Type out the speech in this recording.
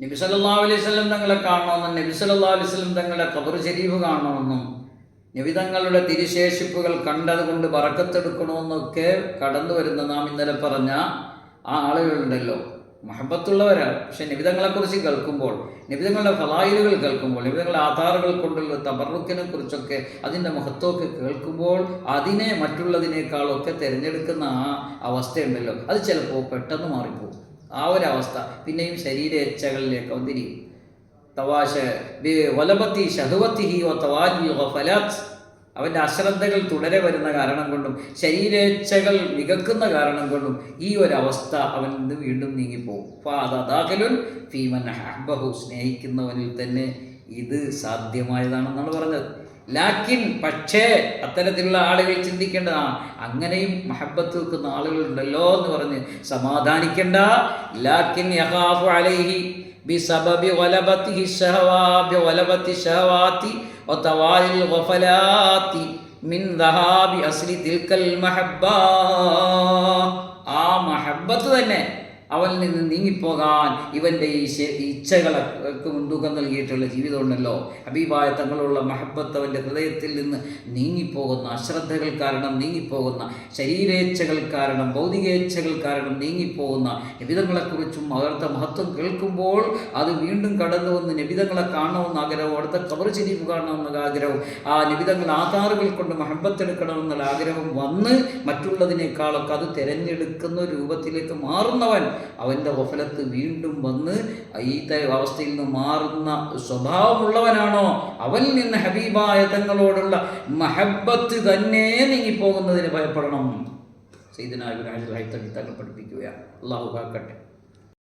നബി അലൈഹി വസല്ലം തങ്ങളെ കാണണമെന്നും നബി അലൈഹി വസല്ലം തങ്ങളുടെ ഖബർ ശരീഫ് കാണണമെന്നും നബി തങ്ങളുടെ തിരുശേഷിപ്പുകൾ കണ്ടതുകൊണ്ട് പറക്കത്തെടുക്കണമെന്നൊക്കെ കടന്നു വരുന്ന നാം ഇന്നലെ പറഞ്ഞ ആ ആളുകളുണ്ടല്ലോ. മഹബത്തുള്ളവരാണ്. പക്ഷെ നിബിതങ്ങളെക്കുറിച്ച് കേൾക്കുമ്പോൾ നിബിതങ്ങളുടെ ഫലായിലുകൾ കേൾക്കുമ്പോൾ നിബിതങ്ങളുടെ ആധാറുകൾ കൊണ്ടുള്ള തബറുക്കിനെ കുറിച്ചൊക്കെ അതിന്റെ മഹത്വമൊക്കെ കേൾക്കുമ്പോൾ അതിനെ മറ്റുള്ളതിനേക്കാളൊക്കെ തിരഞ്ഞെടുക്കുന്ന ആ അവസ്ഥയുണ്ടല്ലോ. അത് ചിലപ്പോൾ പെട്ടെന്ന് മാറിപ്പോകും. ആ ഒരു അവസ്ഥ പിന്നെയും ശരീര ഇച്ഛകളിലേക്ക് തവാശ വലപത്തി ഷഹുവത്തിഹി ഓ തവാലി ഫലാത്ത്. അവന്റെ അശ്രദ്ധകൾ തുടരെ വരുന്ന കാരണം കൊണ്ടും ശരീരേച്ഛകൾ മികക്കുന്ന കാരണം കൊണ്ടും ഈ ഒരു അവസ്ഥ അവൻ നിന്ന് വീണ്ടും നീങ്ങിപ്പോകും. ഫാദാഖലുൻ ഫീമൻ ഹബ്ബഹു സ്നേഹിക്കുന്നവനിൽ തന്നെ ഇത് സാധ്യമായതാണെന്നാണ് പറഞ്ഞത്. ലാക്കിൻ പക്ഷേ അത്തരത്തിലുള്ള ആളുകൾ ചിന്തിക്കേണ്ടതാണ്. അങ്ങനെയും മഹബത്ത് വെക്കുന്ന ആളുകളുണ്ടല്ലോ എന്ന് പറഞ്ഞ് സമാധാനിക്കേണ്ട. ലാക്കിൻ അലൈഹി ബിസബബി മിൻ ദഹാബി മഹബ്ബ. ആ മഹബത്ത് തന്നെ അവനിൽ നിന്ന് നീങ്ങിപ്പോകാൻ ഇവന്റെ ഈ ഇച്ഛകൾക്ക് മുൻതൂക്കം നൽകിയിട്ടുള്ള ജീവിതം ഉണ്ടല്ലോ ഹബീബായ തങ്ങളുള്ള മഹബത്ത് അവന്റെ ഹൃദയത്തിൽ നിന്ന് നീങ്ങിപ്പോകുന്ന അശ്രദ്ധകൾ കാരണം നീങ്ങിപ്പോകുന്ന ശരീരേച്ഛകൾ കാരണം ഭൗതികേച്ഛകൾ കാരണം നീങ്ങിപ്പോകുന്ന നിബിതങ്ങളെക്കുറിച്ചും അവരുടെ മഹത്വം കേൾക്കുമ്പോൾ അത് വീണ്ടും കടന്നു വന്ന് നിബിതങ്ങളെ കാണണമെന്ന ആഗ്രഹവും അടുത്ത കവർ ശരീഫ് കാണണമെന്ന ആഗ്രഹവും ആ നിബിതങ്ങൾ ആധാറുകൾ കൊണ്ട് മഹബത്തെടുക്കണമെന്നുള്ള ആഗ്രഹം വന്ന് മറ്റുള്ളതിനേക്കാളൊക്കെ അത് തിരഞ്ഞെടുക്കുന്ന രൂപത്തിലേക്ക് മാറുന്നവൻ അവന്റെ വഫലത്ത് വീണ്ടും വന്ന് ഈ അവസ്ഥയിൽ നിന്ന് മാറുന്ന സ്വഭാവമുള്ളവനാണോ? അവനിൽ നിന്ന് ഹബീബായ തങ്ങളോടുള്ള മഹബത്ത് തന്നെ നീങ്ങിപ്പോകുന്നതിന് ഭയപ്പെടണം. സൈദനാബിൻ ഹൈത്തങ്ങൾ പഠിപ്പിക്കുകയാണ്. അള്ളാഹു കാക്കട്ടെ.